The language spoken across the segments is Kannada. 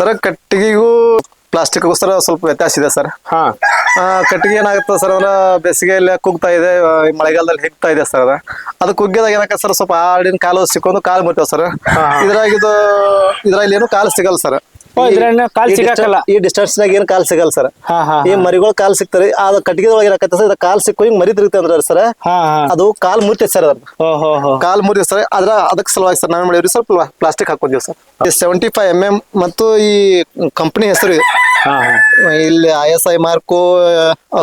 ಸರ್ ಕಟ್ಟಿಗೆಗೂ ಪ್ಲಾಸ್ಟಿಕ್ಗೂ ಸರ್ ಸ್ವಲ್ಪ ವ್ಯತ್ಯಾಸ ಇದೆ ಸರ್. ಹಾ. ಆ, ಕಟ್ಟಿಗೆ ಏನಾಗುತ್ತೆ ಸರ್ ಅಂದ್ರೆ ಬೇಸಿಗೆಯಲ್ಲಿ ಕುಗ್ತಾ ಇದೆ ಆ, ಈ ಮಳೆಗಾಲದಲ್ಲಿ ಹಿಗ್ತಾ ಇದೆ ಸರ್ ಅದ. ಅದು ಕುಗ್ಗಿದಾಗ ಏನಾಗುತ್ತೆ ಸರ್ ಸ್ವಲ್ಪ ಆಡಿನ ಕಾಲು ಸಿಕ್ಕೊಂಡು ಕಾಲು ಮುಟ್ಟಾವ ಸರ್. ಇದ್ರಾಗ ಇದು ಇದ್ರಲ್ಲಿ ಏನು ಕಾಲು ಸಿಗಲ್ಲ ಸರ್. ಕಾಲ್ ಈ ಡಿಸ್ಟೆನ್ಸ್- ಸಿಗಕ್ಕಲ್ಲ. ಈ ಡಿಸ್ಟೆನ್ಸ್ ನಾಗ ಏನ್ ಕಾಲ್ ಸಿಗಲ್ಲ ಸರ್. ಈ ಮರಿಗಳು ಕಾಲ್ ಸಿಗ್ತಾರೆ ಅದು ಕಟ್ಟಿಗೆ ಒಳಗೆ ಕಾಲ್ ಸರ್ ಕಾಲ್ ಸಿಕ್ಕು ಹಿಂಗ್ ಮರಿ ತಿರುಗುತ್ತೆ ಅಂದ್ರೆ ಸರ್. ಅದು ಕಾಲ್ ಮುರಿತೈತೆ ಸರ್ ಅದ್ರ ಕಾಲ್ ಮುರಿದ ಸರ್. ಅದ್ರ ಅದಕ್ಕೆ ಸಲುವಾಗಿ ಸರ್ ನಾವೇನ್ ಮಾಡಿದ್ರಿ sir plastic ಹಾಕೊಂಡಿವಿ sir. Seventy five M M ಮತ್ತು ಈ ಕಂಪನಿ ಹೆಸರು ಇಲ್ಲಿ I S I mark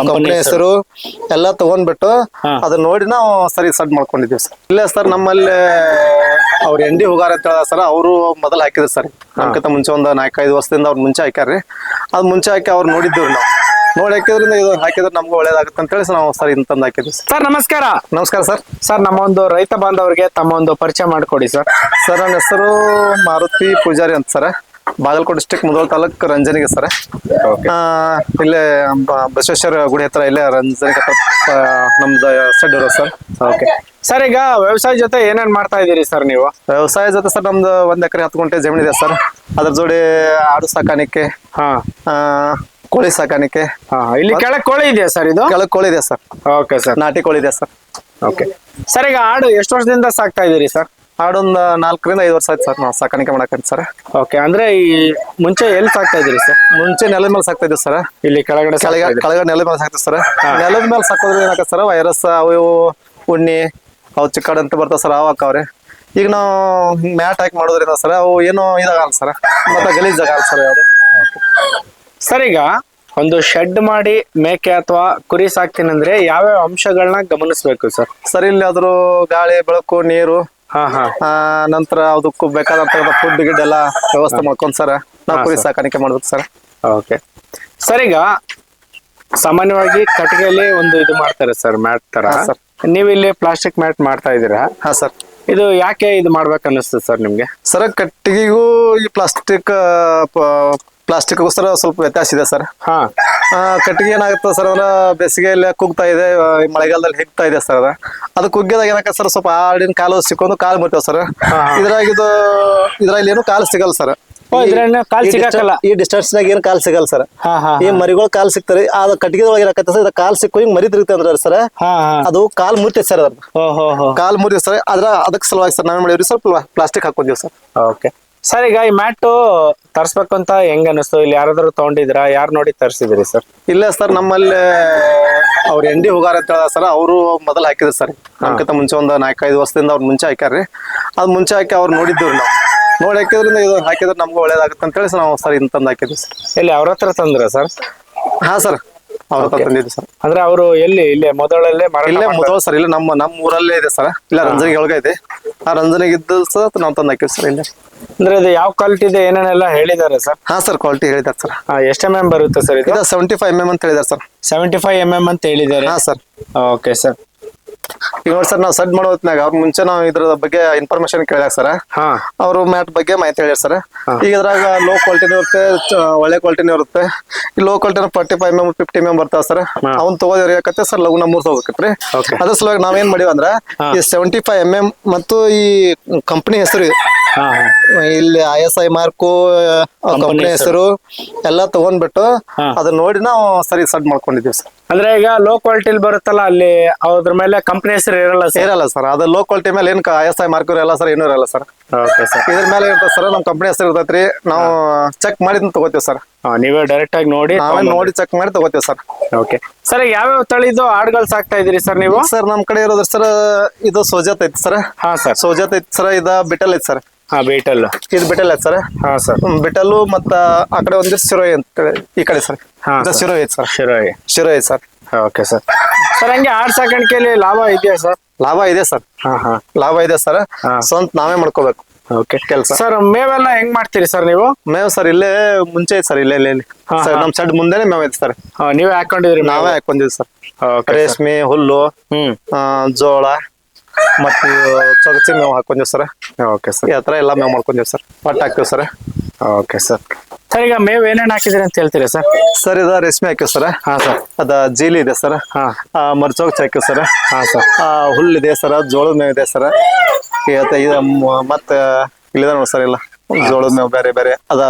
company ಹೆಸರು. ಎಲ್ಲಾ ತಗೊಂಡ್ಬಿಟ್ಟು ಅದನ್ನ ನೋಡಿ ನಾವು ಸರಿ ಸಡ್ ಮಾಡ್ಕೊಂಡಿದ್ದೀವಿ ಸರ್. ಇಲ್ಲ ಸರ್ ನಮ್ಮಲ್ಲಿ ಅವ್ರ ಎಂಡಿ ಹೋಗಾರ ಅಂತ ಹೇಳ ಸರ್ ಅವರು ಮೊದಲು ಹಾಕಿದ್ರು ಸರ್. ನಮ್ಕಿಂತ ಮುಂಚೆ ಒಂದು ನಾಲ್ಕೈದು ವರ್ಷದಿಂದ ಅವ್ರು ಮುಂಚೆ ಹಾಕ್ಯಾರ್ರಿ. ಅದ್ ಮುಂಚೆ ಹಾಕಿ ಅವ್ರು ನೋಡಿದ್ದೀವಿ ನಾವು. ನೋಡಿ ಹಾಕಿದ್ರಿಂದ ಇದು ಹಾಕಿದ್ರೆ ನಮ್ಗೆ ಒಳ್ಳೇದಾಗುತ್ತೆ ಅಂತ ಹೇಳಿ ನಾವು ಸರ್ ಇಂತಂದು ಹಾಕಿದ್ವಿ ಸರ್ ನಮಸ್ಕಾರ. ನಮಸ್ಕಾರ ಸರ್. ಸರ್ ನಮ್ಮ ಒಂದು ರೈತ ಬಾಂಧವರಿಗೆ ತಮ್ಮ ಒಂದು ಪರಿಚಯ ಮಾಡಿಕೊಡಿ ಸರ್. ಸರ್ ನನ್ನ ಹೆಸರು ಮಾರುತಿ ಪೂಜಾರಿ ಅಂತ ಸರ್. ಬಾಗಲಕೋಟೆ ಡಿಸ್ಟಿಕ್ ಮುದೋಳ್ ತಾಲೂಕ್ ರಂಜನಿಗೆ ಸರ್. ಇಲ್ಲೇ ಬಸವೇಶ್ವರ ಗುಡಿ ಹತ್ರ ಇಲ್ಲೇ ರಂಜನಿಗೆ ನಮ್ದು ಸೆಡ್ ಇರೋ ಸರ್. ಓಕೆ ಸರ್ ಈಗ ವ್ಯವಸಾಯ ಜೊತೆ ಏನೇನ್ ಮಾಡ್ತಾ ಇದ್ದೀರಿ ಸರ್ ನೀವು? ವ್ಯವಸಾಯ ಜೊತೆ ಸರ್ ನಮ್ದು ಒಂದ್ ಎಕರೆ ಹತ್ತು ಗುಂಟೆ ಜಮೀನ್ ಇದೆ ಸರ್. ಅದ್ರ ಜೋಡಿ ಆಡು ಸಾಕಾಣಿಕೆ ಹಾ. ಕೋಳಿ ಸಾಕಾಣಿಕೆ. ಹಾ ಇಲ್ಲಿ ಕೆಳಗ್ ಕೋಳಿ ಇದೆಯಾ ಸರ್ ಇದು? ಕೆಳಗ್ ಕೋಳಿ ಇದೆ ಸರ್. ಓಕೆ ಸರ್ ನಾಟಿ ಕೋಳಿ ಇದೆ ಸರ್. ಓಕೆ ಸರ್ ಈಗ ಆಡು ಎಷ್ಟು ವರ್ಷದಿಂದ ಸಾಕ್ತಾ ಇದ್ದೀರಿ ಸರ್? ಆಡೊಂದು ನಾಲ್ಕರಿಂದ ಐದು ವರ್ಷ ಆಯ್ತು ಸರ್ ನಾವು ಸಾಕಾಣಿಕೆ ಮಾಡಕಂತ ಸರ್. ಓಕೆ ಅಂದ್ರೆ ಈ ಮುಂಚೆ ಎಲ್ಲಿ ಸಾಕ್ತಾ ಇದ್ರಿ ಸರ್? ಮುಂಚೆ ನೆಲದ ಮೇಲೆ ಸಾಕ್ತಾ ಇದ್ದೀವಿ ಸರ್. ಇಲ್ಲಿ ಕೆಳಗಡೆ ಸಾಕ್ತಾ ಕೆಳಗಡೆ ನೆಲದ ಮೇಲೆ ಸಾಕ್ತೀವಿ ಸರ್. ನೆಲದ ಮೇಲೆ ಸಾಕೋದ್ರೆ ಏನಾಗತ್ತೆ ಸರ್ ವೈರಸ್ ಅವು ಇವು ಉಣ್ಣಿ ಅವು ಚಿಕ್ಕಡ ಅಂತ ಬರ್ತಾವೆ ಸರ್ ಅವು ಹಾಕವ್ರೆ ಈಗ ನಾವು ಮ್ಯಾಟ್ ಹಾಕಿ ಮಾಡೋದ್ರಿಂದ ಸರ್ ಅವು ಏನೋ ಇದಾಗಲ್ಲ ಸರ್. ಮತ್ತೆ ಗಲೀಜ್ ಆಗಲ್ಲ ಸರ್ ಯಾವುದು. ಸರ್ ಈಗ ಒಂದು ಶೆಡ್ ಮಾಡಿ ಮೇಕೆ ಅಥವಾ ಕುರಿ ಸಾಕ್ತೀನಿ ಅಂದ್ರೆ ಯಾವ್ಯಾವ ಅಂಶಗಳನ್ನ ಗಮನಿಸ್ಬೇಕು ಸರ್? ಸರ್ ಇಲ್ಲಿ ಅದ್ರ ಗಾಳಿ ಬೆಳಕು ನೀರು ನಂತರ ಅದಕ್ಕೂ ಬೇಕಾದಂತ ಫುಡ್ ಗಿಡ್ ಎಲ್ಲ ವ್ಯವಸ್ಥೆ ಮಾಡ್ಕೊಂಡ್ ಸರ್. ನಾವು ಕುರಿ ಸಾಕಾಣಿಕೆ ಮಾಡ್ಬೇಕು ಸರ್. ಓಕೆ. ಸರ್ ಈಗ ಸಾಮಾನ್ಯವಾಗಿ ಕಟ್ಟಿಗೆಯಲ್ಲಿ ಒಂದು ಇದು ಮಾಡ್ತಾರೆ ಸರ್ ಮ್ಯಾಟ್ ತರ. ನೀವು ಇಲ್ಲಿ ಪ್ಲಾಸ್ಟಿಕ್ ಮ್ಯಾಟ್ ಮಾಡ್ತಾ ಇದೀರಾ ಹಾ ಸರ್. ಇದು ಯಾಕೆ ಇದು ಮಾಡ್ಬೇಕು ಅನ್ನಿಸ್ತದೆ ಸರ್ ನಿಮ್ಗೆ? ಸರ್ ಕಟ್ಟಿಗೆಗೂ ಈ ಪ್ಲಾಸ್ಟಿಕ್ ಪ್ಲಾಸ್ಟಿಕ್ಗೂ ಸರ್ ಸ್ವಲ್ಪ ವ್ಯತ್ಯಾಸ ಇದೆ ಸರ್. ಹಾ. ಆ, ಕಟ್ಟಿಗೆ ಏನಾಗುತ್ತೆ ಸರ್ ಅಂದ್ರೆ ಬೇಸಿಗೆಯಲ್ಲಿ ಕುಗ್ತಾ ಇದೆ ಆ, ಈ ಮಳೆಗಾಲದಲ್ಲಿ ಹಿಗ್ತಾ ಇದೆ ಸರ್ ಅದ. ಅದು ಕುಗ್ಗಿದಾಗ ಏನಾಗುತ್ತೆ ಸರ್ ಸ್ವಲ್ಪ ಆಡಿನ ಕಾಲು ಸಿಕ್ಕೊಂಡು ಕಾಲು ಮುಟ್ಟಾವ ಸರ್. ಇದ್ರಾಗ ಇದು ಇದ್ರಲ್ಲಿ ಏನು ಕಾಲು ಸಿಗಲ್ಲ ಸರ್. ಓ, ಇದ್ರಲ್ಲಿ ಕಾಲ್ ಈ ಈ ಡಿಸ್ಟೆನ್ಸ್ ನಾಗ ಏನ್ ಕಾಲ್ ಸಿಗಲ್ಲ ಸರ್. ಹಾ ಹಾ ಈ ಮರಿಗಳು ಕಾಲ್ ಸಿಗ್ತಾರೆ ಅದು ಕಟ್ಟಿಗೆ ಒಳಗೆ ಏನಾಗತ್ತೆ ಸರ್ ಕಾಲ್ ಸಿಕ್ಕು ಹಿಂಗ್ ಮರಿ ತಿರುಗುತ್ತೆ ಅಂದ್ರೆ ಸರ್. ಹಾ ಹಾ. ಅದು ಕಾಲ್ ಮುರಿತೈತೆ ಸರ್ ಅದ್ರ ಕಾಲ್ ಹೋ ಹೋ ಕಾಲು ಮುರಿದ ಸರ್. ಅದ್ರ ಅದಕ್ಕೆ ಸಲುವಾಗಿ ಸರ್ ನಾವೇನ್ ಮಾಡಿದ್ರಿ ಸ್ವಲ್ಪ ಪ್ಲಾಸ್ಟಿಕ್ ಹಾಕೊಂಡಿವಿ ಸರ್. ಓಕೆ. ಸರ್ ಈಗ ಈ ಮ್ಯಾಟು ತರ್ಸ್ಬೇಕು ಅಂತ ಹೆಂಗ್ ಅನಿಸ್ತು? ಇಲ್ಲಿ ಯಾರಾದ್ರೂ ತಗೊಂಡಿದ್ರಾ ಯಾರು ನೋಡಿ ತರಿಸಿದ್ರಿ ಸರ್ ಇಲ್ಲ ಸರ್ ನಮ್ಮಲ್ಲಿ ಅವ್ರ ಎಂಡಿ ಹೋಗಾರ ಅಂತ ಹೇಳ ಸರ್ ಅವರು ಮೊದಲು ಹಾಕಿದ್ರು ಸರ್ ನಮ್ಕಿಂತ ಮುಂಚೆ ಒಂದು ನಾಲ್ಕೈದು ವರ್ಷದಿಂದ ಅವ್ರು ಮುಂಚೆ ಹಾಕ್ಯಾರ್ರಿ. ಅದ್ ಮುಂಚೆ ಹಾಕಿ ಅವ್ರು ನೋಡಿದ್ರು ನಾವು. ನೋಡಿ ಹಾಕಿದ್ರಿಂದ ಇದು ಹಾಕಿದ್ರೆ ನಮ್ಗೆ ಒಳ್ಳೇದಾಗುತ್ತೆ ಅಂತ ಹೇಳಿ ನಾವು ಸರ್ ಇಂತಂದು ಹಾಕಿದ್ವಿ ಸರ್ ಇಲ್ಲಿ ಅವ್ರ ಹತ್ರ ತಂದ್ರ ಸರ್ ಹಾ ಸರ್ ಅವ್ರ ಹತ್ರ ತಂದಿದ್ವಿ ಸರ್ ಅಂದ್ರೆ ಅವರು ಎಲ್ಲಿ ಇಲ್ಲೇ ಮೊದಲಲ್ಲೇ ಮಾರಾಟ ಇಲ್ಲೇ ಮೊದಲು ಸರ್ ಇಲ್ಲ ನಮ್ಮ ನಮ್ಮ ಊರಲ್ಲೇ ಇದೆ ಸರ್ ಇಲ್ಲ ರಂಜನಿಗೆ ಒಳಗೆ ಇದೆ. ಆ ರಂಜನಿಗೆ ಇದ್ದು ಸರ್ ನಾವು ತಂದು ಹಾಕಿವಿ ಸರ್ ಇಲ್ಲೇ. ಅಂದ್ರೆ ಇದು ಯಾವ ಕ್ವಾಲಿಟಿ ಇದೆ ಏನೇನೆಲ್ಲ ಹೇಳಿದ್ದಾರೆ ಸರ್? ಹಾ ಸರ್ ಕ್ವಾಲಿಟಿ ಹೇಳಿದ್ದಾರೆ ಸರ್. ಎಷ್ಟು ಎಂ ಎಂ ಬರುತ್ತೆ ಸರ್ ಇದು? ಇದು ಸೆವೆಂಟಿ ಫೈವ್ ಎಂ ಎಂ ಅಂತ ಹೇಳಿದ್ದಾರೆ sir. Seventy five M M ಅಂತ ಹೇಳಿದ್ದಾರೆ? ಹಾ ಸರ್. ಓಕೆ ಸರ್ ಈಗ ನೋಡಿ ಸರ್ ನಾವು ಸಡ್ ಮಾಡೋ ಹೊತ್ನಾಗ ಅವ್ರ ಮುಂಚೆ ನಾವು ಇದ್ರ ಬಗ್ಗೆ ಇನ್ಫಾರ್ಮೇಶನ್ ಕೇಳಿದಾಗ ಸರ್. ಹಾ. ಅವರು ಮ್ಯಾಟ್ ಬಗ್ಗೆ ಮಾಹಿತಿ ಹೇಳ್ಯಾರ ಸರ್. ಈಗ ಇದ್ರಾಗ ಲೋ ಕ್ವಾಲಿಟಿನೂ ಇರುತ್ತೆ ಚ- ಒಳ್ಳೆ ಕ್ವಾಲಿಟಿನೂ ಇರುತ್ತೆ. ಈ low ಕ್ವಾಲಿಟಿನ forty five M fifty M ಬರ್ತಾವ ಸರ್. ಅವ್ನ್ ತಗೋದ್ರಿ ಯಾಕತ್ತೆ ಸರ್ ಲಘು ಮೂರ್ ತಗೋಬೇಕತ್ರಿ Okay. ಅದ್ರ ಸಲುವಾಗಿ ನಾವೇನ್ ಮಾಡಿವಂದ್ರ ಈ ಸೆವೆಂಟಿ ಫೈವ್ ಎಂ ಎಂ ಮತ್ತು ಈ ಕಂಪನಿ ಹೆಸರು ಇಲ್ಲಿ I S I mark company ಹೆಸರು. ಎಲ್ಲ ತಗೊಂಡ್ಬಿಟ್ಟು ಅದನ್ನ ನೋಡಿ ನಾವು ಸರಿ ಸಡ್ ಮಾಡ್ಕೊಂಡಿದೀವಿ ಸರ್. ಅಂದ್ರೆ ಈಗ ಲೋ ಕ್ವಾಲಿಟಿಲಿ ಬರುತ್ತಲ್ಲ ಅಲ್ಲಿ ಅದ್ರ ಮೇಲೆ ಕಂಪನಿ ಹೆಸರು ಇರಲ್ಲ ಸರ್? ಇರಲ್ಲ ಸರ್. ಅದು ಲೋ ಕ್ವಾಲಿಟಿ ಮೇಲೆ ಏನ್ ಐ ಎಸ್ ಐ ಮಾರ್ಕ್ ಇರಲ್ಲ ಸರ್ ಏನೂ ಇರಲ್ಲ ಸರ್. ಓಕೆ ಸರ್ ಇದ್ರ ಮೇಲೆ ಇರ್ತದೆ ಸರ್ ನಮ್ಮ ಕಂಪನಿ ಹೆಸರು ಇರ್ತೈತ್ರಿ. ನಾವು ಚೆಕ್ ಮಾಡಿ ತಗೋತೀವಿ ಸರ್. ನೀವೇ ಡೈರೆಕ್ಟ್ ಆಗಿ ನೋಡಿ ನಾವೇ ನೋಡಿ ಚೆಕ್ ಮಾಡಿ ತಗೋತೀವಿ ಸರ್. ಓಕೆ ಸರ್ ಯಾವ್ಯಾವ ತಳಿದು ಆಡ್ಗಳು ಸಾಕ್ತಾ ಇದೀರಿ ಸರ್ ನೀವು? ಸರ್ ನಮ್ ಕಡೆ ಇರೋದ್ರ ಸರ್ ಇದು ಸೋಜಾತ್ ಐತಿ ಸರ್. ಹಾ ಸರ್. ಸೋಜಾತ್ ಐತಿ ಸರ್ ಇದ ಬಿಟಲ್ ಐತಿ ಸರ್. ಹಾ ಬೀಟಲ್ ಇದು ಬಿಟಲ್ ಐತೆ ಸರ್? ಹಾ ಸರ್. ಬಿಟಲ್ಲು ಮತ್ತ ಆ ಕಡೆ ಒಂದು ಶಿರೋಯಿ ಅಂತ ಈ ಕಡೆ ಸರ್. ಹಾ, ಇದು sir. ಶಿರೋ ಐತಿ sir. Sirohi Sirohi sir. Okay sir. Sir ಹಂಗೆ ಆಡ್ ಸಾಕಾಣಿಕೆಯಲ್ಲಿ ಲಾಭ ಇದೆಯಾ ಸರ್? ಲಾಭ ಇದೆ ಸರ್. ಹಾ ಹಾ. ಲಾಭ ಇದೆ ಸರ್. ಹಾ. ಸ್ವಂತ ನಾವೇ ಮಾಡ್ಕೋಬೇಕು. ಓಕೆ ಕೆಲಸ. ಸರ್ ಮೇವೆಲ್ಲ ಹೆಂಗ್ ಮಾಡ್ತೀರಿ ಸರ್ ನೀವು? ಮೇವ್ ಸರ್ ಇಲ್ಲೇ ಮುಂಚೆ ಐತೆ ಸರ್ ಇಲ್ಲೇ ಇಲ್ಲೇ ಇಲ್ಲಿ. ಹಾ, ಸರ್ ಹಾ. ನಮ್ ಸೆಡ್ ಮುಂದೆನೆ ಮೇವ್ ಐತೆ ಸರ್. ಹಾ, ನೀವೇ ಹಾಕೊಂಡಿದ್ರಿ ನಾವೇ ಹಾಕೊಂಡಿದ್ವಿ ಸರ್. ಓಕೆ ರೇಷ್ಮೆ ಹುಲ್ಲು ಹ್ಮ್. ಆ, ಜೋಳ ಮತ್ತು ಚೊಗಚಿ ಮೇವು ಹಾಕೊಂಡಿವಿ ಸರ್. ಓಕೆ ಸರ್ ಈ ಹತ್ರ ಎಲ್ಲ ಮೇವು ಮಾಡ್ಕೊಂಡಿವಿ ಸರ್. ಒಟ್ಟು ಹಾಕ್ತಿವಿ ಸರ್. ಓಕೆ ಸರ್ ಸರ್ ಈಗ ಮೇವ್ ಏನೇನು ಹಾಕಿದಿರಿ ಅಂತ ಹೇಳ್ತೀರಾ ಸರ್? ಸರ್ ಇದ ರೇಷ್ಮೆ ಹಾಕಿವಿ ಸರ್. ಹಾ ಸರ್. ಅದ ಜೀಲಿ ಇದೆ ಸರ್. ಹಾ. ಮರ್ಚೋಗ್ ಹಾಕಿವಿ ಸರ್. ಹಾ ಸರ್. ಹುಲ್ಲಿದೆ ಸರ್ ಜೋಳದ ಮೇವ್ ಇದೆ ಸರ್. ಇದ ಮತ್ತ ಇಲ್ಲಿದ ನೋಡಿ ಸರ್ ಇಲ್ಲ ಜೋಳದ ಮೇವ್ ಬೇರೆ ಬೇರೆ. ಅದ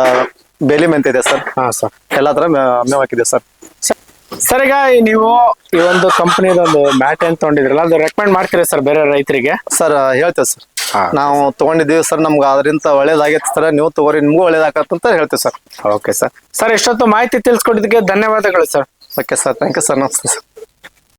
ಬೇಲಿ ಮೆಂತ್ ಇದೆ ಸರ್. ಹಾ ಸರ್. ಎಲ್ಲಾ ತರ ಮೇವ್ ಹಾಕಿದೆ ಸರ್. ಸರ್ ಈಗ ನೀವು ಈ ಒಂದು ಕಂಪನಿ ಒಂದು ಮ್ಯಾಟ್ ಅಂತ ತಗೊಂಡಿದ್ರಲ್ಲ ಅದು ರೆಕಮೆಂಡ್ ಮಾಡ್ತೀರಾ ಸರ್ ಬೇರೆ ರೈತರಿಗೆ? ಸರ್ ಹೇಳ್ತೇವೆ ಸರ್ ನಾವು ತಗೊಂಡಿದ್ದೀವಿ ಸರ್ ನಮ್ಗೆ ಅದರಿಂದ ಒಳ್ಳೇದಾಗೈತೆ ಸರ್ ನೀವು ತಗೋರಿ ನಿಮ್ಗೂ ಒಳ್ಳೇದಾಗತ್ತಂತ ಹೇಳ್ತೇವೆ ಸರ್ ಓಕೆ ಸರ್ ಸರ್ ಇಷ್ಟೊತ್ತು ಮಾಹಿತಿ ತಿಳಿಸ್ಕೊಟ್ಟಿದ್ದಕ್ಕೆ ಧನ್ಯವಾದಗಳು sir okay sir thank you sir ನಮಸ್ತೆ ಸರ್